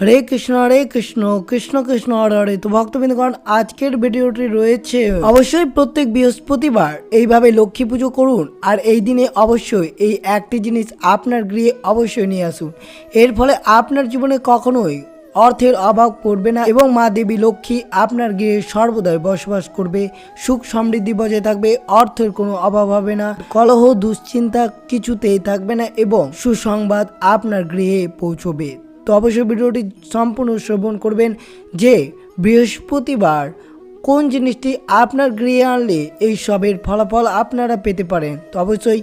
হরে কৃষ্ণ হরে কৃষ্ণ কৃষ্ণ কৃষ্ণ, হরে হরে। তো ভক্তবৃন্দগণ, আজকের ভিডিওটি রয়েছে অবশ্যই প্রত্যেক বৃহস্পতিবার। এইভাবে লক্ষ্মী পুজো করুন আর এই দিনে অবশ্যই এই একটি জিনিস আপনার গৃহে অবশ্যই নিয়ে আসুন। এর ফলে আপনার জীবনে কখনোই অর্থের অভাব পড়বে না এবং মা দেবী লক্ষ্মী আপনার গৃহে সর্বদাই বসবাস করবে। সুখ সমৃদ্ধি বজায় থাকবে, অর্থের কোনো অভাব হবে না, কলহ, দুশ্চিন্তা কিছুতেই থাকবে না এবং সুসংবাদ আপনার গৃহে পৌঁছবে। তো অবশ্যই ভিডিওটি সম্পূর্ণ শ্রবণ করবেন যে বৃহস্পতিবার কোন জিনিসটি আপনার গৃহে আনলে এই সবের ফলাফল আপনারা পেতে পারেন। তো অবশ্যই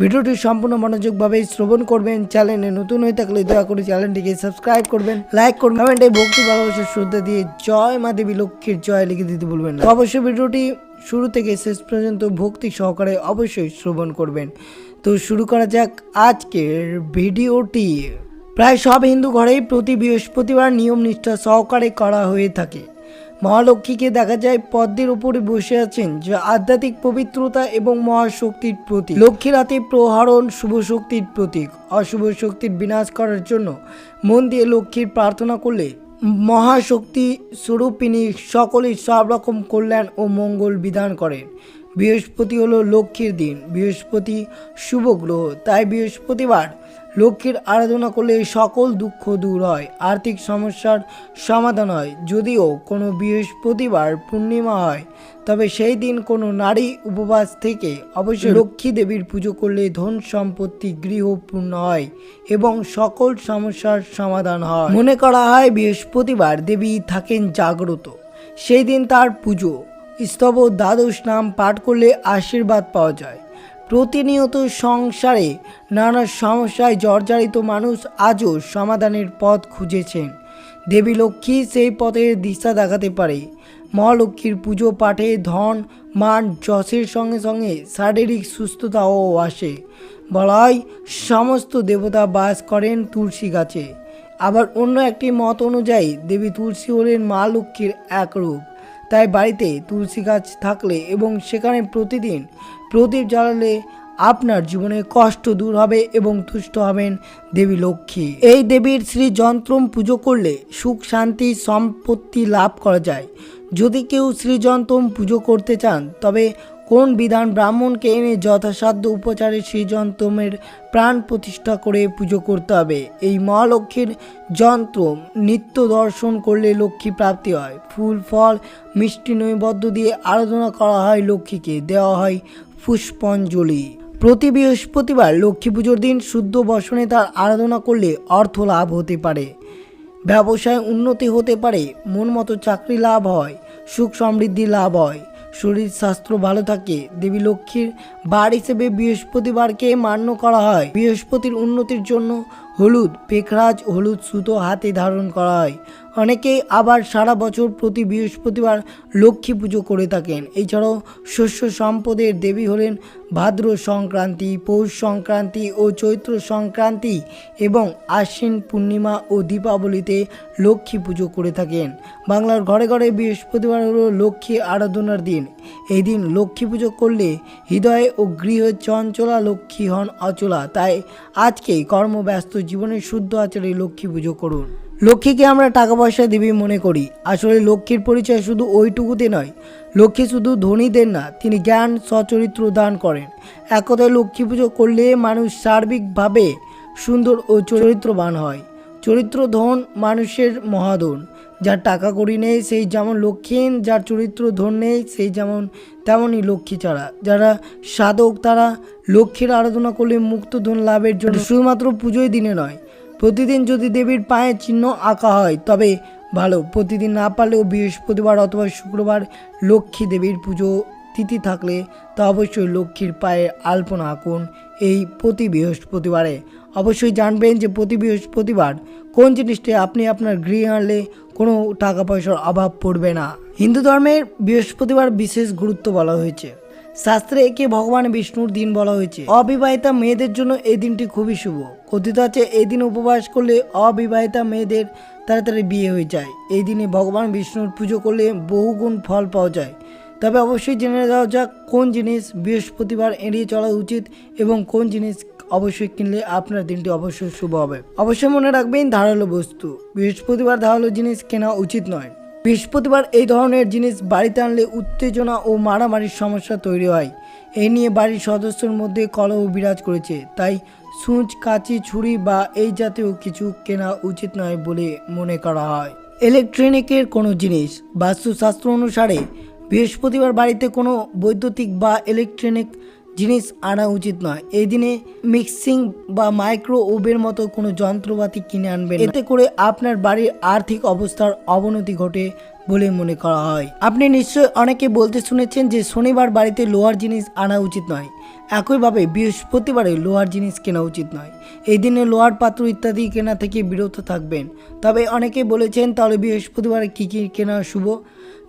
ভিডিওটি সম্পূর্ণ মনোযোগভাবে শ্রবণ করবেন, চ্যানেলে নতুন হয়ে থাকলে দয়া করে চ্যানেলটিকে সাবস্ক্রাইব করবেন, লাইক করবেন, কমেন্টে ভক্তি, ভালোবাসার শ্রদ্ধা দিয়ে জয় মা দেবী, লক্ষ্মীর জয় লিখে দিতে ভুলবেন না। অবশ্যই ভিডিওটি শুরু থেকে শেষ পর্যন্ত ভক্তি সহকারে অবশ্যই শ্রবণ করবেন। তো শুরু করা যাক আজকের ভিডিওটি। প্রায় সব হিন্দু ঘরেই প্রতি বৃহস্পতিবার নিয়ম নিষ্ঠা সহকারে করা হয়ে থাকে। মহালক্ষ্মীকে দেখা যায় পদ্মের উপরে বসে আছেন যা আধ্যাত্মিক পবিত্রতা এবং মহাশক্তির প্রতীক। লক্ষ্মীর হাতে প্রহরণ শুভ শক্তির প্রতীক। অশুভ শক্তির বিনাশ করার জন্য মন দিয়ে লক্ষ্মীর প্রার্থনা করলে মহাশক্তি স্বরূপিনী সকলেই সব রকম কল্যাণ ও মঙ্গল বিধান করেন। বৃহস্পতি হলো লক্ষ্মীর দিন বৃহস্পতি শুভ গ্রহ তাই বৃহস্পতিবার লক্ষ্মীর আরাধনা করলে সকল দুঃখ দূর হয় আর্থিক সমস্যার সমাধান হয়। যদিও কোনো বৃহস্পতিবার পূর্ণিমা হয় তবে সেই দিন কোনো নারী উপবাস থেকে অবশ্যই লক্ষ্মী দেবীর পুজো করলে ধন সম্পত্তি গৃহ পূর্ণ হয় এবং সকল সমস্যার সমাধান হয়। মনে করা হয় বৃহস্পতিবার দেবী থাকেন জাগ্রত সেই দিন তার পুজো। স্তব দ্বাদশ নাম পাঠ করলে আশীর্বাদ পাওয়া যায়। প্রতিনিয়ত সংসারে নানা সমস্যায় জর্জরিত মানুষ আজও সমাধানের পথ খুঁজেছেন। দেবী লক্ষ্মী সেই পথের দিশা দেখাতে পারে। মহালক্ষ্মীর পুজো পাঠে ধন, মান, যশের সঙ্গে সঙ্গে শারীরিক সুস্থতাও আসে। বলা হয় সমস্ত দেবতা বাস করেন তুলসী গাছে। আবার অন্য একটি মত অনুযায়ী দেবী তুলসী হলেন মা লক্ষ্মীর এক রূপ। তাই বাড়িতে তুলসী গাছ থাকলে এবং সেখানে প্রতিদিন প্রদীপ জ্বালালে আপনার জীবনে কষ্ট দূর হবে এবং তুষ্ট হবেন দেবী লক্ষ্মী। এই দেবীর শ্রী যন্ত্রম পুজো করলে সুখ, শান্তি, সম্পত্তি লাভ করা যায়। যদি কেউ শ্রীযন্ত্রম পুজো করতে চান, তবে কোন বিধান ব্রাহ্মণকে এনে যথাসাধ্য উপচারে সেই যন্ত্রমের প্রাণ প্রতিষ্ঠা করে পুজো করতে হবে? এই মহালক্ষ্মীর যন্ত্র নিত্য দর্শন করলে লক্ষ্মী প্রাপ্তি হয়। ফুল, ফল, মিষ্টি নৈবদ্য দিয়ে আরাধনা করা হয় লক্ষ্মীকে, দেওয়া হয় পুষ্পাঞ্জলি। প্রতি বৃহস্পতিবার লক্ষ্মী পুজোর দিন শুদ্ধ বসনে তার আরাধনা করলে অর্থ লাভ হতে পারে। ব্যবসায় উন্নতি হতে পারে মন মতো চাকরি লাভ হয়, সুখ সমৃদ্ধি লাভ হয়। শরীর স্বাস্থ্য ভালো থাকে। দেবী লক্ষ্মীর বার হিসেবে বৃহস্পতিবারকে মান্য করা হয়। বৃহস্পতির উন্নতির জন্য হলুদ, পেখরাজ, হলুদ সুতো হাতে ধারণ করা হয়। অনেকেই আবার সারা বছর প্রতি বৃহস্পতিবার লক্ষ্মী পুজো করে থাকেন। এছাড়াও শস্য সম্পদের দেবী হলেন ভাদ্র সংক্রান্তি, পৌষ সংক্রান্তি ও চৈত্র সংক্রান্তি এবং আশ্বিন পূর্ণিমা ও দীপাবলিতে লক্ষ্মী পুজো করে থাকেন। বাংলার ঘরে ঘরে বৃহস্পতিবার হলো লক্ষ্মী আরাধনার দিন। এই দিন লক্ষ্মী পুজো করলে হৃদয়ে ও গৃহ চঞ্চলা লক্ষ্মী হন অচলা। তাই আজকেই কর্মব্যস্ত জীবনে শুদ্ধ আচারে লক্ষ্মী পুজো করুন। লক্ষ্মীকে আমরা টাকা পয়সা দেবী মনে করি। আসলে লক্ষ্মীর পরিচয় শুধু ওইটুকুতে নয়, লক্ষ্মী শুধু ধনীদের না, তিনি জ্ঞান, সচরিত্র দান করেন। এক লক্ষ্মী পুজো করলে মানুষ সার্বিকভাবে সুন্দর ও চরিত্রবান হয়। চরিত্র ধন মানুষের মহাধন যার টাকা করি নেই, সেই যেমন লক্ষ্মীন যার চরিত্র ধন নেই, সেই যেমন তেমনই লক্ষ্মী ছাড়া। যারা সাধক, তারা লক্ষ্মীর আরাধনা করলে মুক্ত ধন লাভের জন্য শুধুমাত্র পুজোই দিনে নয় প্রতিদিন যদি দেবীর পায়ে চিহ্ন আঁকা হয়, তবে ভালো। প্রতিদিন না পারলেও বৃহস্পতিবার অথবা শুক্রবার লক্ষ্মী দেবীর পুজো তিথি থাকলে তা অবশ্যই লক্ষ্মীর পায়ে আলপনা আঁকুন এই প্রতি বৃহস্পতিবারে। অবশ্যই জানবেন যে প্রতি বৃহস্পতিবার কোন জিনিসটি আপনি আপনার গৃহে আনলে কোনো টাকা পয়সার অভাব পড়বে না। হিন্দু ধর্মের বৃহস্পতিবার বিশেষ গুরুত্ব বলা হয়েছে। শাস্ত্রে একে ভগবান বিষ্ণুর দিন বলা হয়েছে। অবিবাহিতা মেয়েদের জন্য এই দিনটি খুবই শুভ। কথিত আছে, এই দিন উপবাস করলে অবিবাহিতা মেয়েদের তাড়াতাড়ি বিয়ে হয়ে যায়। এই দিনে ভগবান বিষ্ণুর পুজো করলে বহুগুণ ফল পাওয়া যায়। তবে অবশ্যই জেনে যাওয়া যাক কোন জিনিস বৃহস্পতিবার এড়িয়ে চলা উচিত এবং কোন জিনিস অবশ্যই কিনলে আপনার দিনটি অবশ্যই শুভ হবে। অবশ্যই মনে রাখবেন, ধারালো বস্তু। বৃহস্পতিবার ধারালো জিনিস কেনা উচিত নয়। বৃহস্পতিবার এই ধরনের জিনিস বাড়িতে আনলে উত্তেজনা ও মারামারির সমস্যা তৈরি হয়। এই নিয়ে বাড়ির সদস্যর মধ্যে কলহ বিরাজ করেছে। তাই সূচ, কাঁচি, ছুরি বা এই জাতীয় কিছু কেনা উচিত নয় বলে মনে করা হয়। ইলেকট্রনিকের কোনো জিনিস, বাস্তুশাস্ত্র অনুসারে বৃহস্পতিবার বাড়িতে কোনো বৈদ্যুতিক বা ইলেকট্রনিক জিনিস আনা উচিত নয় এই দিনে মিক্সিং বা মাইক্রো ওভের মতো কোনো যন্ত্রপাতি কিনে আনবেন। এতে করে আপনার বাড়ির আর্থিক অবস্থার অবনতি ঘটে বলে মনে করা হয়। আপনি নিশ্চয় অনেকে বলতে শুনেছেন যে শনিবার বাড়িতে লোহার জিনিস আনা উচিত নয়। একইভাবে বৃহস্পতিবারে লোহার জিনিস কেনা উচিত নয়। এই দিনে লোহার পাত্র ইত্যাদি কেনা থেকে বিরত থাকবেন। তবে অনেকে বলেছেন, তাহলে বৃহস্পতিবারে কী কী কেনা শুভ?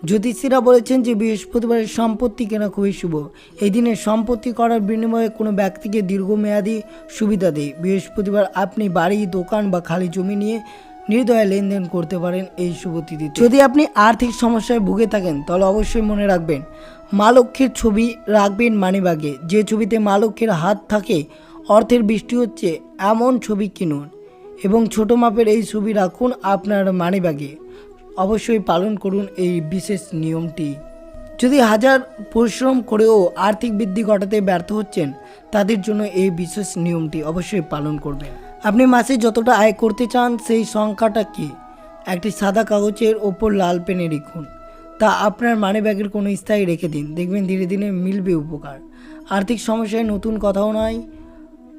জ্যোতিষীরা বলেছেন যে বৃহস্পতিবারের সম্পত্তি কেনা খুবই শুভ। এই দিনে সম্পত্তি করার বিনিময়ে কোনো ব্যক্তিকে দীর্ঘমেয়াদী সুবিধা দেয় বৃহস্পতিবার আপনি বাড়ি, দোকান বা খালি জমি নিয়ে নির্দয়ে লেনদেন করতে পারেন এই শুভ যদি আপনি আর্থিক সমস্যায় ভুগে থাকেন, তাহলে অবশ্যই মনে রাখবেন, মা লক্ষ্মীর ছবি রাখবেন মানিবাগে যে ছবিতে মা লক্ষ্মীর হাত থাকে, অর্থের বৃষ্টি হচ্ছে, এমন ছবি কিনুন এবং ছোট মাপের এই ছবি রাখুন আপনার মানিব্যাগে। অবশ্যই পালন করুন এই বিশেষ নিয়মটি। যদি হাজার পরিশ্রম করেও আর্থিক বৃদ্ধি ঘটাতে ব্যর্থ হচ্ছেন, তাদের জন্য এই বিশেষ নিয়মটি অবশ্যই পালন করবেন। আপনি মাসে যতটা আয় করতে চান, সেই সংখ্যাটা কি? একটি সাদা কাগজের ওপর লাল পেনে লিখুন। তা আপনার মানি ব্যাগের কোনো স্থায়ী রেখে দিন। দেখবেন ধীরে ধীরে মিলবে উপকার। আর্থিক সমস্যায় নতুন কথাও নয়।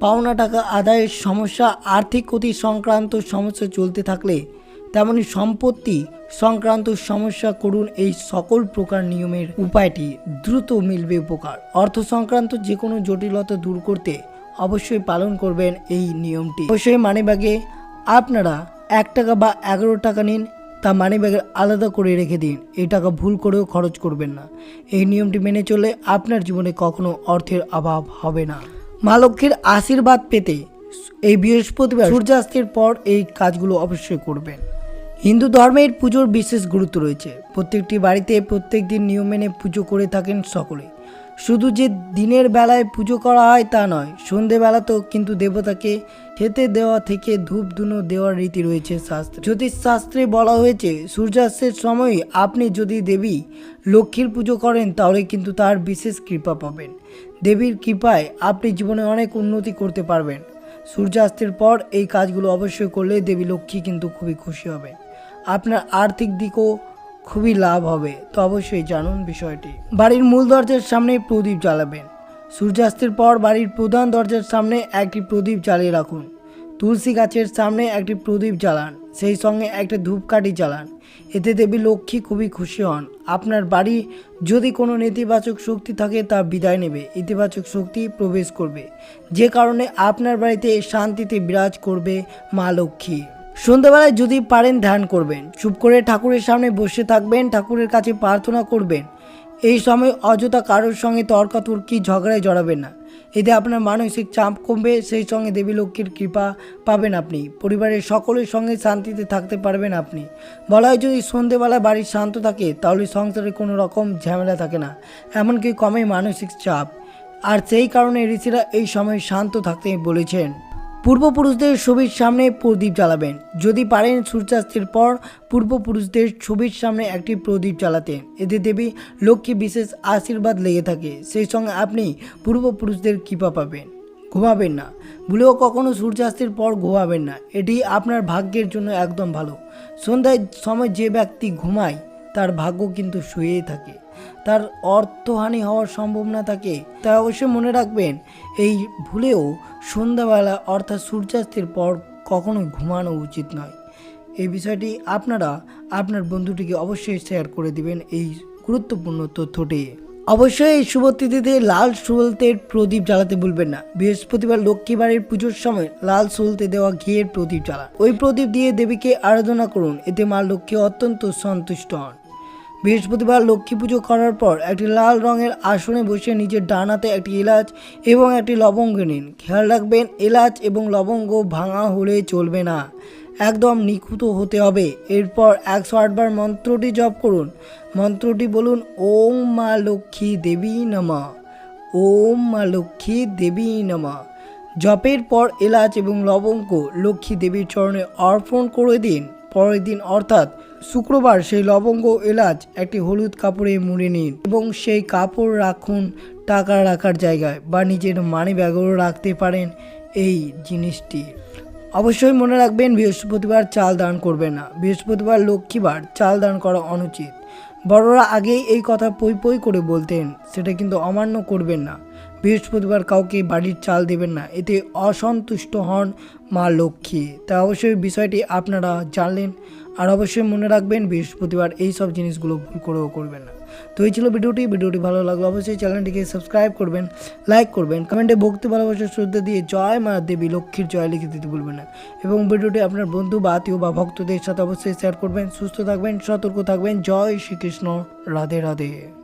পাওনা টাকা আদায়ের সমস্যা, আর্থিক ক্ষতি সংক্রান্ত সমস্যা চলতে থাকলে তেমনি সম্পত্তি সংক্রান্ত সমস্যা করুন। এই সকল প্রকার নিয়মের উপায়টি দ্রুত মিলবে উপকার। অর্থ সংক্রান্ত যে কোনো জটিলতা দূর করতে অবশ্যই পালন করবেন এই নিয়মটি। অবশ্যই মানিব্যাগে আপনারা এক টাকা বা এগারো টাকা নিন, তা মানিব্যাগে আলাদা করে রেখে দিন। এই টাকা ভুল করেও খরচ করবেন না। এই নিয়মটি মেনে চলে আপনার জীবনে কখনো অর্থের অভাব হবে না। মা লক্ষ্মীর আশীর্বাদ পেতে এই বৃহস্পতিবার সূর্যাস্তের পর এই কাজগুলো অবশ্যই করবেন। হিন্দু ধর্মের পুজোর বিশেষ গুরুত্ব রয়েছে। প্রত্যেকটি বাড়িতে প্রত্যেক দিন নিয়ম মেনে পুজো করে থাকেন সকলে। শুধু যে দিনের বেলায় পুজো করা হয় তা নয়, সন্ধেবেলাতেও কিন্তু দেবতাকে খেতে দেওয়া থেকে ধূপ ধুনো দেওয়ার রীতি রয়েছে শাস্ত্রে। জ্যোতিষ শাস্ত্রে বলা হয়েছে, সূর্যাস্তের সময় আপনি যদি দেবী লক্ষ্মীর পুজো করেন, তাহলে কিন্তু তার বিশেষ কৃপা পাবেন। দেবীর কৃপায় আপনি জীবনে অনেক উন্নতি করতে পারবেন। সূর্যাস্তের পর এই কাজগুলো অবশ্যই করলে দেবী লক্ষ্মী কিন্তু খুবই খুশি হবে আপনার আর্থিক দিকও খুবই লাভ হবে, তো অবশ্যই জানুন বিষয়টি। বাড়ির মূল দরজার সামনে প্রদীপ জ্বালাবেন। সূর্যাস্তের পর বাড়ির প্রধান দরজার সামনে একটি প্রদীপ জ্বালিয়ে রাখুন। তুলসী গাছের সামনে একটি প্রদীপ জ্বালান, সেই সঙ্গে একটা ধূপকাঠি জ্বালান। এতে দেবী লক্ষ্মী খুবই খুশি হন। আপনার বাড়ি যদি কোনো নেতিবাচক শক্তি থাকে তা বিদায় নেবে, ইতিবাচক শক্তি প্রবেশ করবে। যে কারণে আপনার বাড়িতে শান্তিতে বিরাজ করবে মা লক্ষ্মী। সন্ধ্যাবেলায় যদি পারেন ধ্যান করবেন। চুপ করে ঠাকুরের সামনে বসে থাকবেন, ঠাকুরের কাছে প্রার্থনা করবেন। এই সময় অযথা কারোর সঙ্গে তর্কাতর্কি, ঝগড়ায় জড়াবেন না। এতে আপনার মানসিক চাপ কমবে, সেই সঙ্গে দেবী লক্ষ্মীর কৃপা পাবেন আপনি। পরিবারের সকলের সঙ্গে শান্তিতে থাকতে পারবেন আপনি। বলা হয়, যদি সন্ধেবেলা বাড়ি শান্ত থাকে, তাহলে সংসারে কোনো রকম ঝামেলা থাকে না। এমনকি কমে মানসিক চাপ। আর সেই কারণে ঋষিরা এই সময় শান্ত থাকতে বলেছেন। পূর্বপুরুষদের ছবির সামনে প্রদীপ জ্বালাবেন। যদি পারেন সূর্যাস্তের পর পূর্বপুরুষদের ছবির সামনে একটি প্রদীপ জ্বালাতেন এতে দেবী লক্ষ্মী বিশেষ আশীর্বাদ লেগে থাকে। সেই সঙ্গে আপনি পূর্বপুরুষদের কৃপা পাবেন। ঘুমাবেন না। ভুলেও কখনো সূর্যাস্তের পর ঘুমাবেন না। এটি আপনার ভাগ্যের জন্য একদম ভালো। সন্ধ্যায় সময় যে ব্যক্তি ঘুমায়, তার ভাগ্য কিন্তু শুয়েই থাকে। তার অর্থহানি হওয়ার সম্ভাবনা থাকে। তাই অবশ্যই মনে রাখবেন, এই ভুলেও সন্ধ্যাবেলা অর্থাৎ সূর্যাস্তের পর কখনোই ঘুমানো উচিত নয়। এই বিষয়টি আপনারা, আপনার বন্ধুটিকে অবশ্যই শেয়ার করে দিবেন এই গুরুত্বপূর্ণ তথ্যটি। অবশ্যই এই শুভ তিথিতে লাল সুলতের প্রদীপ জ্বালাতে ভুলবেন না। বৃহস্পতিবার লক্ষ্মী বাড়ির পুজোর সময় লাল সুলতে দেওয়া ঘিয়ের প্রদীপ জ্বালান। ওই প্রদীপ দিয়ে দেবীকে আরাধনা করুন। এতে মা লক্ষ্মী অত্যন্ত সন্তুষ্ট হন। বৃহস্পতিবার লক্ষ্মী পুজো করার পর একটি লাল রঙের আসনে বসে নিজের ডানাতে একটি এলাচ এবং একটি লবঙ্গ নিন। খেয়াল রাখবেন, এলাচ এবং লবঙ্গ ভাঙা হলে চলবে না। একদম নিখুঁত হতে হবে। এরপর একশো আটবার মন্ত্রটি জপ করুন। মন্ত্রটি বলুন, ওম মা লক্ষ্মী দেবী নমঃ। ওম মা লক্ষ্মী দেবী নমঃ। জপের পর এলাচ এবং লবঙ্গ লক্ষ্মী দেবীর চরণে অর্পণ করে দিন। পরের দিন অর্থাৎ শুক্রবার সেই লবঙ্গ এলাচ, একটি হলুদ কাপড়ে মুড়ে নিন এবং সেই কাপড় রাখুন টাকা রাখার জায়গায় বা নিজের মানি ব্যাগও রাখতে পারেন এই জিনিসটি। অবশ্যই মনে রাখবেন, বৃহস্পতিবার চাল দান করবেন না। বৃহস্পতিবার লক্ষ্মীবার চাল দান করা অনুচিত। বড়রা আগেই এই কথা পই পই করে বলতেন, সেটা কিন্তু অমান্য করবেন না। বৃহস্পতিবার কাউকে বাড়ির চাল দেবেন না। এতে অসন্তুষ্ট হন মা লক্ষ্মী। তা অবশ্যই বিষয়টি আপনারা জানলেন। আর অবশ্যই মনে রাখবেন, বৃহস্পতিবার এই সব জিনিসগুলো ভুল করেও করবেন না। তো এই ছিল ভিডিওটি। ভিডিওটি ভালো লাগল অবশ্যই চ্যানেলটিকে সাবস্ক্রাইব করবেন, লাইক করবেন, কমেন্টে ভক্তি, ভালোবাসা, শ্রদ্ধা দিয়ে জয় মা দেবী লক্ষ্মীর জয় লিখে দিতে ভুলবেন না। এবং ভিডিওটি আপনার বন্ধু বা আত্মীয় বা ভক্তদের সাথে অবশ্যই শেয়ার করবেন। সুস্থ থাকবেন, সতর্ক থাকবেন। জয় শ্রীকৃষ্ণ। রাধে রাধে।